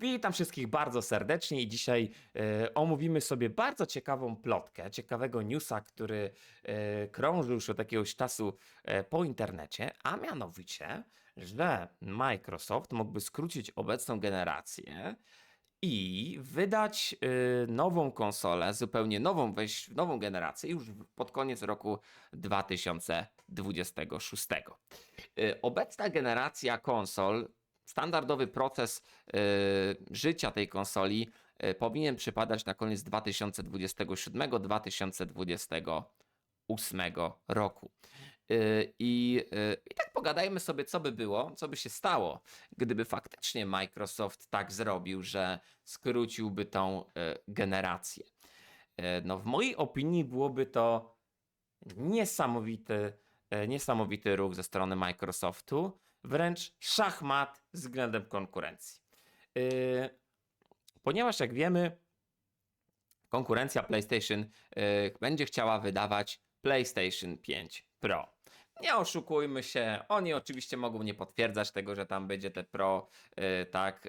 Witam wszystkich bardzo serdecznie i dzisiaj e, omówimy sobie bardzo ciekawą plotkę, ciekawego newsa, który e, krąży już od jakiegoś czasu e, po internecie, a mianowicie, że Microsoft mógłby skrócić obecną generację i wydać y, nową konsolę, zupełnie nową, wejść w nową generację już pod koniec roku 2026. Y, Obecna generacja konsol, standardowy proces y, życia tej konsoli y, powinien przypadać na koniec 2027-2028 roku. Y, I, I tak pogadajmy sobie, co by było, co by się stało, gdyby faktycznie Microsoft tak zrobił, że skróciłby tą generację. No, w mojej opinii byłoby to niesamowity, e, niesamowity ruch ze strony Microsoftu, wręcz szachmat względem konkurencji. Yy, Ponieważ, jak wiemy, konkurencja PlayStation yy, będzie chciała wydawać PlayStation 5 Pro. Nie oszukujmy się, oni oczywiście mogą nie potwierdzać tego, że tam będzie te Pro, yy, tak,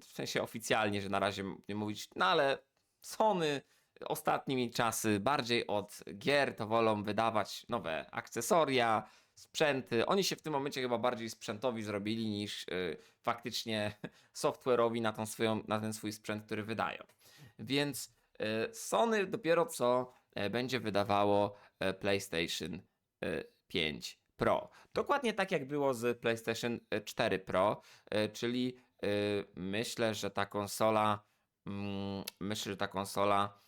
w sensie oficjalnie, że na razie nie mówić, no ale Sony ostatnimi czasy bardziej od gier to wolą wydawać nowe akcesoria, sprzęty. Oni się w tym momencie chyba bardziej sprzętowi zrobili niż y, faktycznie software'owi na, tą swoją, na ten swój sprzęt, który wydają. Więc y, Sony dopiero co y, będzie wydawało y, PlayStation y, 5 Pro. Dokładnie tak jak było z PlayStation 4 Pro, czyli myślę, że ta konsola mm, myślę, że ta konsola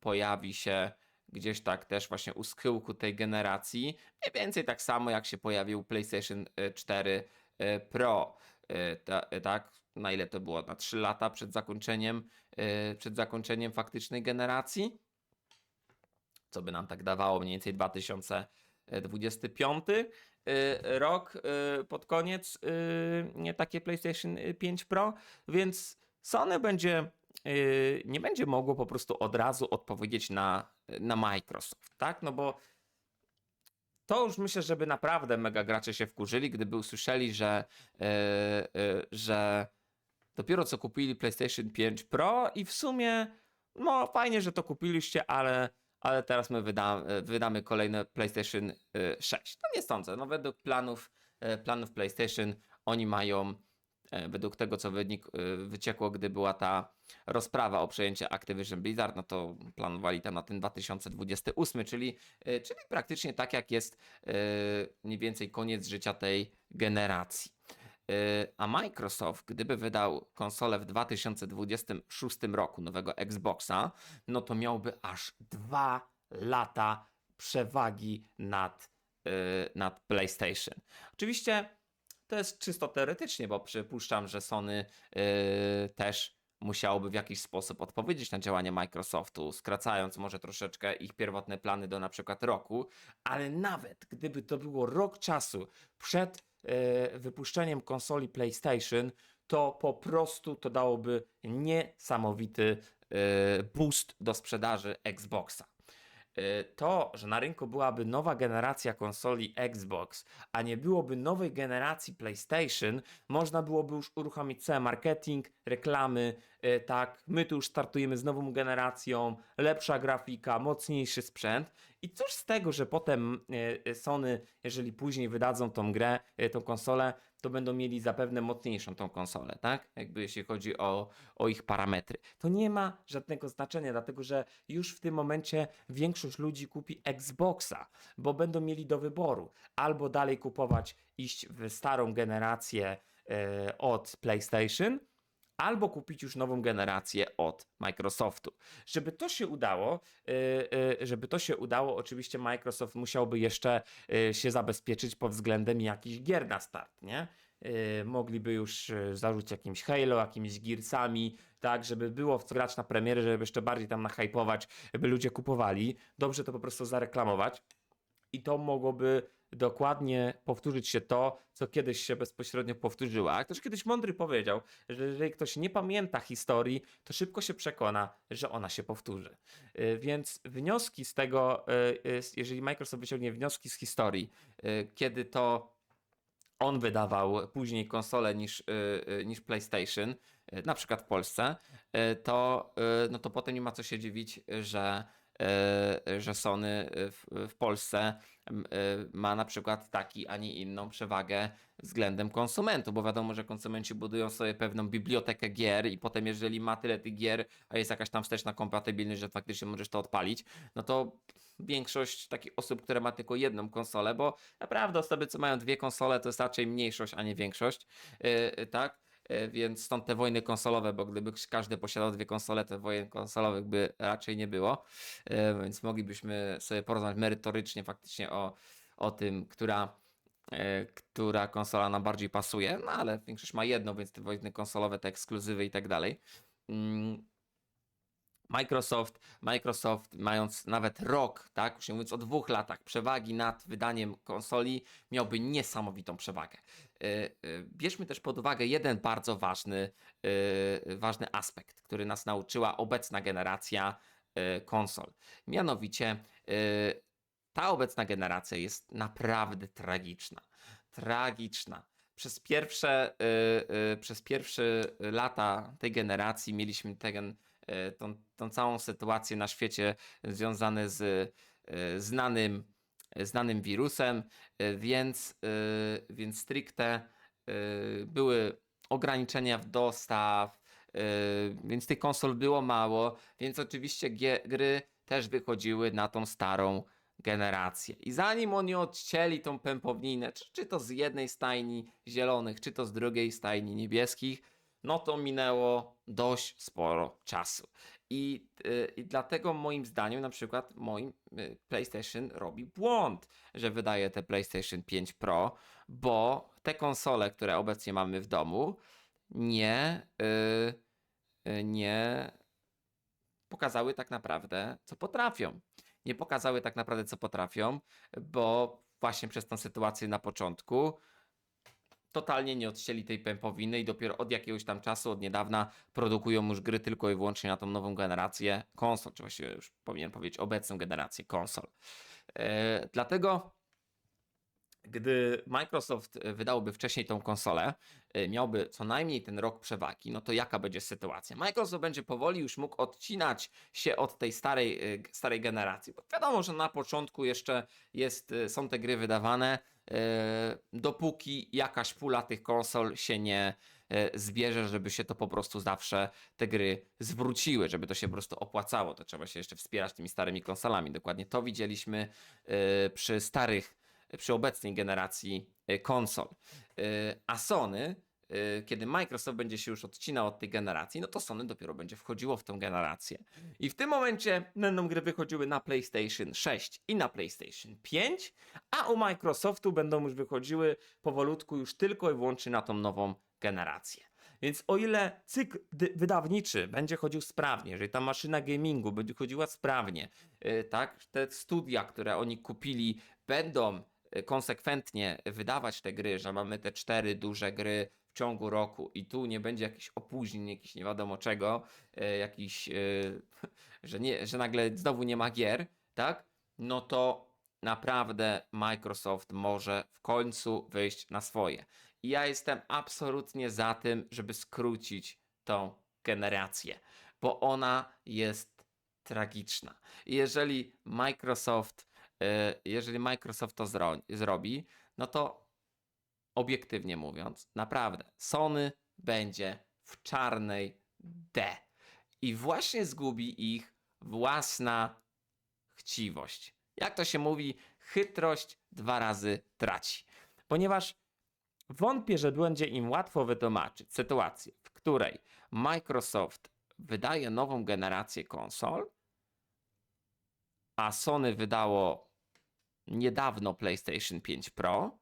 pojawi się gdzieś tak też właśnie u schyłku tej generacji, mniej więcej tak samo jak się pojawił PlayStation y, 4 y, Pro. Y, ta, y, tak, na ile to było? Na 3 lata przed zakończeniem, przed zakończeniem faktycznej generacji? Co by nam tak dawało? Mniej więcej 2025 y, rok pod koniec nie takie PlayStation 5 Pro, więc Sony będzie nie będzie mogło po prostu od razu odpowiedzieć na, na Microsoft, tak? No bo to już myślę, żeby naprawdę mega gracze się wkurzyli, gdyby usłyszeli, że, y, y, że dopiero co kupili PlayStation 5 Pro i w sumie, no fajnie, że to kupiliście, ale, ale teraz my wyda, wydamy kolejne PlayStation y, 6. No nie sądzę, no według planów, planów PlayStation oni mają, według tego co wynik, y, wyciekło, gdy była ta rozprawa o przejęcie Activision Blizzard, no to planowali tam na ten 2028, czyli, y, czyli praktycznie tak jak jest mniej więcej koniec życia tej generacji. A Microsoft, gdyby wydał konsolę w 2026 roku nowego Xboxa, no to miałby aż dwa lata przewagi nad, nad PlayStation. Oczywiście to jest czysto teoretycznie, bo przypuszczam, że Sony yy, też musiałoby w jakiś sposób odpowiedzieć na działanie Microsoftu, skracając może troszeczkę ich pierwotne plany do na przykład roku, ale nawet gdyby to było rok czasu przed e, wypuszczeniem konsoli PlayStation, to po prostu to dałoby niesamowity e, boost do sprzedaży Xboxa. Y, to, że na rynku byłaby nowa generacja konsoli Xbox, a nie byłoby nowej generacji PlayStation, można byłoby już uruchomić cały marketing, reklamy, tak, my tu już startujemy z nową generacją, lepsza grafika, mocniejszy sprzęt i cóż z tego, że potem y, Sony, jeżeli później wydadzą tą grę, y, tą konsolę, to będą mieli zapewne mocniejszą tą konsolę, tak? Jakby jeśli chodzi o, o ich parametry. To nie ma żadnego znaczenia, dlatego że już w tym momencie większość ludzi kupi Xboxa, bo będą mieli do wyboru albo dalej kupować, iść w starą generację e, od PlayStation, albo kupić już nową generację od Microsoftu. Żeby to się udało, y, y, żeby to się udało, oczywiście Microsoft musiałby jeszcze y, się zabezpieczyć pod względem jakichś gier na start, nie? Mogliby już zarzucić jakimś Halo, jakimiś Gearsami, tak, żeby było w grać na premiery, żeby jeszcze bardziej tam nahypować, by ludzie kupowali. Dobrze to po prostu zareklamować i to mogłoby dokładnie powtórzyć się to, co kiedyś się bezpośrednio powtórzyło. A ktoś kiedyś mądry powiedział, że jeżeli ktoś nie pamięta historii, to szybko się przekona, że ona się powtórzy. Y, Więc wnioski z tego, y, y, jeżeli Microsoft wyciągnie wnioski z historii, kiedy to on wydawał później konsole niż, niż PlayStation, na przykład w Polsce, to, no to potem nie ma co się dziwić, że, że Sony w, w Polsce ma na przykład taki, a nie inną przewagę względem konsumentów, bo wiadomo, że konsumenci budują sobie pewną bibliotekę gier i potem jeżeli ma tyle tych gier, a jest jakaś tam wsteczna kompatybilność, że faktycznie możesz to odpalić, no to większość takich osób, które ma tylko jedną konsolę, bo naprawdę osoby, co mają dwie konsole, to jest raczej mniejszość, a nie większość, yy, tak? Yy, Więc stąd te wojny konsolowe, bo gdyby każdy posiadał dwie konsole, to wojen konsolowych by raczej nie było. Yy, Więc moglibyśmy sobie porozmawiać merytorycznie faktycznie o, o tym, która, yy, która konsola nam bardziej pasuje, no ale większość ma jedną, więc te wojny konsolowe, te ekskluzywy i tak dalej. Microsoft, Microsoft mając nawet rok, tak, już nie mówiąc o dwóch latach przewagi nad wydaniem konsoli, miałby niesamowitą przewagę. Y, y, Bierzmy też pod uwagę jeden bardzo ważny, y, ważny aspekt, który nas nauczyła obecna generacja konsol. Mianowicie ta obecna generacja jest naprawdę tragiczna. Tragiczna. Przez pierwsze, przez pierwsze lata tej generacji mieliśmy ten, tą, tą całą sytuację na świecie związane z y, znanym, znanym wirusem, więc, więc stricte były ograniczenia w dostaw, więc tych konsol było mało, więc oczywiście gry też wychodziły na tą starą generację. I zanim oni odcięli tą pępowninę, czy, czy to z jednej stajni zielonych, czy to z drugiej stajni niebieskich, no to minęło dość sporo czasu. I, y, I dlatego moim zdaniem, na przykład moim y, PlayStation robi błąd, że wydaje te PlayStation 5 Pro, bo te konsole, które obecnie mamy w domu, nie, y, nie pokazały tak naprawdę, co potrafią. Nie pokazały tak naprawdę, co potrafią, bo właśnie przez tą sytuację na początku totalnie nie odcięli tej pępowiny i dopiero od jakiegoś tam czasu, od niedawna produkują już gry tylko i wyłącznie na tą nową generację konsol, czy właściwie już powinien powiedzieć obecną generację konsol. E, dlatego gdy Microsoft wydałby wcześniej tą konsolę, e, miałby co najmniej ten rok przewagi, no to jaka będzie sytuacja? Microsoft będzie powoli już mógł odcinać się od tej starej, e, starej generacji, bo wiadomo, że na początku jeszcze jest, są te gry wydawane, dopóki jakaś pula tych konsol się nie e, zbierze, żeby się to po prostu zawsze te gry zwróciły, żeby to się po prostu opłacało, to trzeba się jeszcze wspierać tymi starymi konsolami. Dokładnie to widzieliśmy e, przy starych przy obecnej generacji konsol. A Sony, kiedy Microsoft będzie się już odcinał od tej generacji, no to Sony dopiero będzie wchodziło w tą generację. I w tym momencie będą gry wychodziły na PlayStation 6 i na PlayStation 5, a u Microsoftu będą już wychodziły powolutku już tylko i wyłącznie na tą nową generację. Więc o ile cykl wydawniczy będzie chodził sprawnie, jeżeli ta maszyna gamingu będzie chodziła sprawnie, yy, tak, te studia, które oni kupili, będą y, konsekwentnie wydawać te gry, że mamy te cztery duże gry w ciągu roku i tu nie będzie jakichś opóźnień, jakichś nie wiadomo czego, y, jakiś, y, że, nie, że nagle znowu nie ma gier, tak? No to naprawdę Microsoft może w końcu wyjść na swoje. I ja jestem absolutnie za tym, żeby skrócić tą generację, bo ona jest tragiczna. Jeżeli Microsoft, e, jeżeli Microsoft to zro- zrobi, no to obiektywnie mówiąc, naprawdę Sony będzie w czarnej D. I właśnie zgubi ich własna chciwość. Jak to się mówi, chytrość dwa razy traci. Ponieważ wątpię, że będzie im łatwo wytłumaczyć sytuację, w której Microsoft wydaje nową generację konsol, a Sony wydało niedawno PlayStation 5 Pro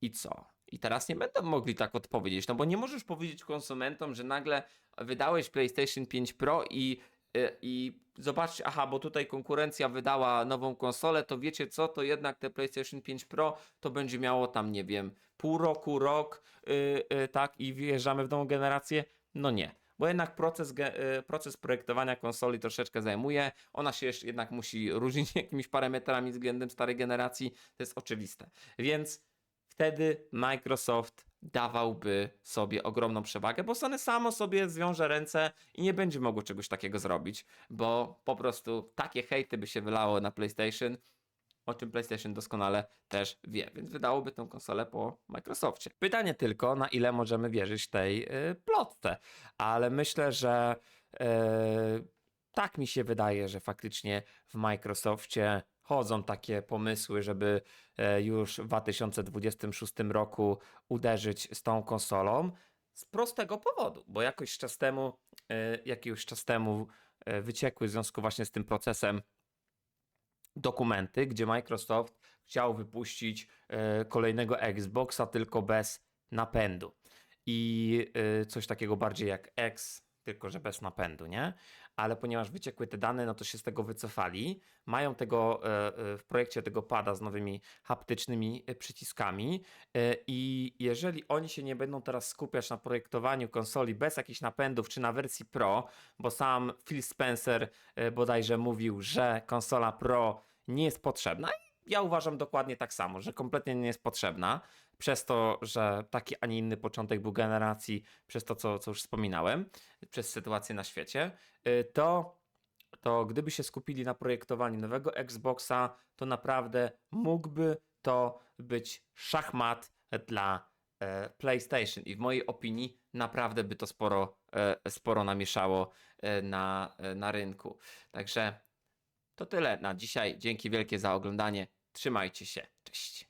i co? I teraz nie będą mogli tak odpowiedzieć, no bo nie możesz powiedzieć konsumentom, że nagle wydałeś PlayStation 5 Pro i, y, i zobaczcie, aha, bo tutaj konkurencja wydała nową konsolę, to wiecie co, to jednak te PlayStation 5 Pro to będzie miało tam, nie wiem, pół roku, rok, y, y, tak, i wjeżdżamy w nową generację? No nie. Bo jednak proces, y, proces projektowania konsoli troszeczkę zajmuje. Ona się jednak musi różnić jakimiś parametrami względem starej generacji. To jest oczywiste. Więc wtedy Microsoft dawałby sobie ogromną przewagę, bo Sony samo sobie zwiąże ręce i nie będzie mogło czegoś takiego zrobić, bo po prostu takie hejty by się wylało na PlayStation, o czym PlayStation doskonale też wie, więc wydałoby tę konsolę po Microsoftie. Pytanie tylko, na ile możemy wierzyć tej y, plotce, ale myślę, że y, tak mi się wydaje, że faktycznie w Microsoftie chodzą takie pomysły, żeby e, już w 2026 roku uderzyć z tą konsolą. Z prostego powodu, bo jakoś czas temu, e, jakiś czas temu e, wyciekły w związku właśnie z tym procesem dokumenty, gdzie Microsoft chciał wypuścić kolejnego Xboxa, tylko bez napędu. I coś takiego bardziej jak X, tylko że bez napędu, nie? Ale ponieważ wyciekły te dane, no to się z tego wycofali. Mają tego e, e, w projekcie tego pada z nowymi haptycznymi e, przyciskami. I jeżeli oni się nie będą teraz skupiać na projektowaniu konsoli bez jakichś napędów, czy na wersji Pro, bo sam Phil Spencer bodajże mówił, że konsola Pro nie jest potrzebna. Ja uważam dokładnie tak samo, że kompletnie nie jest potrzebna, przez to, że taki, a nie inny początek był generacji, przez to, co, co już wspominałem, przez sytuację na świecie, y, to, to gdyby się skupili na projektowaniu nowego Xboxa, to naprawdę mógłby to być szachmat dla e, PlayStation. I w mojej opinii naprawdę by to sporo, e, sporo namieszało e, na, na rynku. Także to tyle na dzisiaj. Dzięki wielkie za oglądanie. Trzymajcie się. Cześć.